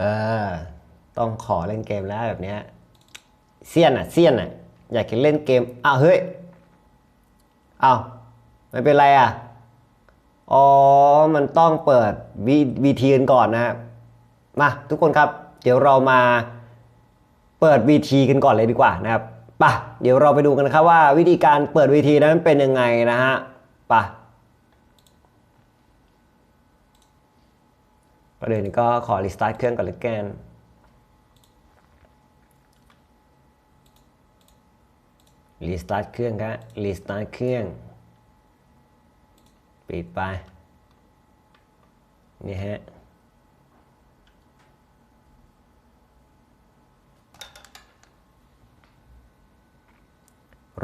เออ ต้องขอเล่นเกมแล้วแบบเนี้ยเซียนอะเซียนอะ อยากเล่นเกมอ้าวเฮ้ยอ้าวไม่เป็นไรอะ อ๋อ มันต้องเปิดวีวีทีกันก่อนนะครับมาทุกคนครับ เดี๋ยวเรามาเปิดวีทีกันก่อนเลยดีกว่านะครับป่ะเดี๋ยวเราไปดูกันนะครับว่าวิธีการเปิดวีทีนั้นเป็นยังไงนะฮะป่ะ ประเด็นก็ขอรีสตาร์ทเครื่องก่อนเลยแกนรีสตาร์ทเครื่องครับรีสตาร์ทเครื่องปิดไปนี่ฮะ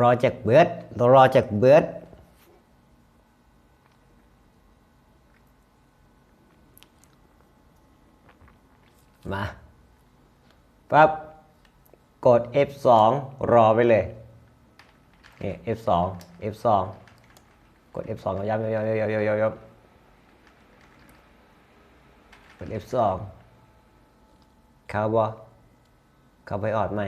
รอจากเบิร์ดรอจากเบิร์ด มาปั๊บกด F2 รอไปเลยนี่ F2 F2 กด F2 ย้ำย้ำย้ำย้ำย้ำย้ำย้ำกด F2 เข้าบ่เข้าไปออดไหม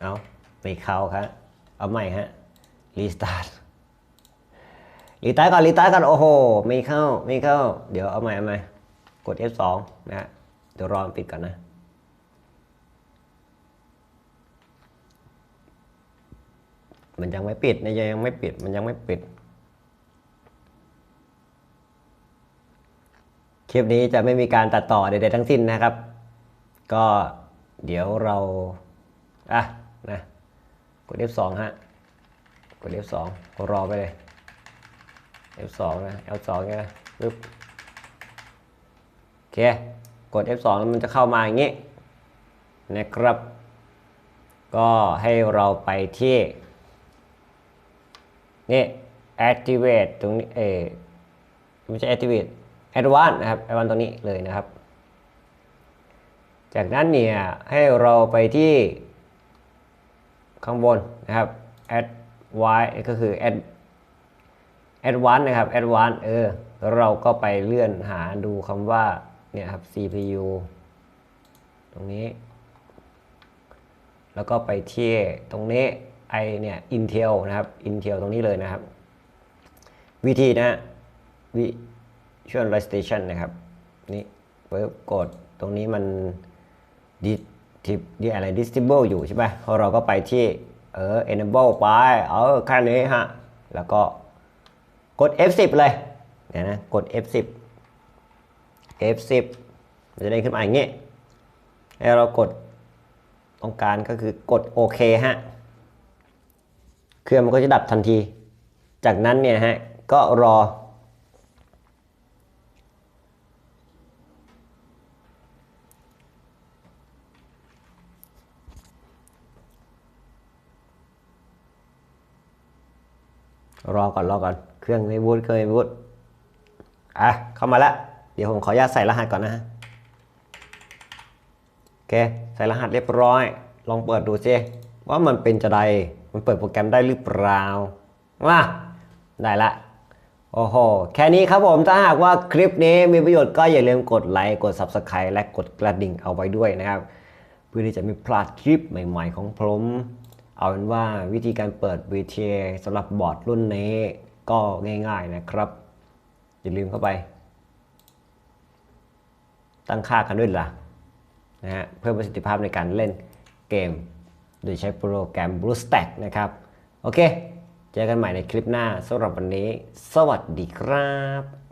เอาไม่เข้าครับเอาใหม่ฮะ รีสตาร์ทรีสตาร์ทก่อนรีสตาร์ทก่อนโอ้โหไม่เข้าไม่เข้า เดี๋ยวเอาใหม่เอาใหม่กด F2 นะฮะเดี๋ยวรอปิดก่อนนะมันยังไม่ปิดนะยังไม่ปิด มันยังไม่ปิด คลิปนี้จะไม่มีการตัดต่อใดๆทั้งสิ้นนะครับ ก็เดี๋ยวเรา อะนะกด F2 ฮะ ด F2 ก็รอไปเลย F2 นะ L2 ไงปึ๊บโอเค กด F2 แล้วมันจะเข้ามาอย่างนี้นะครับ ก็ให้เราไปที่นี่ activate ตรงนี้เออไม่ใช่ activate advanced นะครับ advanced ตรงนี้เลยนะครับ จากนั้นเนี่ยให้เราไปที่ข้างบนนะครับ add y ก็คือ add advance นะครับ advance เออ เราก็ไปเลื่อนหาดูคำว่า เนี่ยครับ CPU ตรงนี้ แล้วก็ไปเที่ตรงนี้ไอเนี่ย Intel นะครับ Intel ตรงนี้เลยนะครับ วิธีนะ Visualization นะครับ นี่ปึ๊บกดตรงนี้มันดิทิปดิอะไร Disable อยู่ใช่ไหมพอเราก็ไปที่ เออ Enable ไป เออแค่นี้ฮะ แล้วก็กด F10 เลยเนี่ยนะกด F10 F10 มันจะได้ขึ้นมาอย่างงี้แล้วเรากดต้องการก็คือกดโอเคฮะ เครื่องมันก็จะดับทันที จากนั้นเนี่ยฮะ ก็รอ รอก่อนรอก่อน เครื่องไม่บูตเคยไม่บูตอะ เข้ามาล้วเดี๋ยวผมขออนุญาตใส่รหัสก่อนนะฮะโอเค ใส่รหัสเรียบร้อย ลองเปิดดูซิว่ามันเป็นจะไดมันเปิดโปรแกรมได้หรือเปล่ามาได้ละ โอ้โห แค่นี้ครับผม ถ้าหากว่าคลิปนี้มีประโยชน์ก็อย่าลืมกดไลค์ กด Subscribe และกดกระดิ่งเอาไว้ด้วยนะครับ เพื่อที่จะไม่พลาดคลิปใหม่ ๆ ของผม เอาเป็นว่าวิธีการเปิด VTA สำหรับบอร์ดรุ่นนี้ก็ง่ายๆนะครับ อย่าลืมเข้าไป ตั้งค่ากันด้วยล่ะนะฮะเพิ่มประสิทธิภาพในการเล่นเกม โดยใช้โปรแกรม BlueStack นะครับ โอเค เจอกันใหม่ในคลิปหน้าสำหรับวันนี้ สวัสดีครับ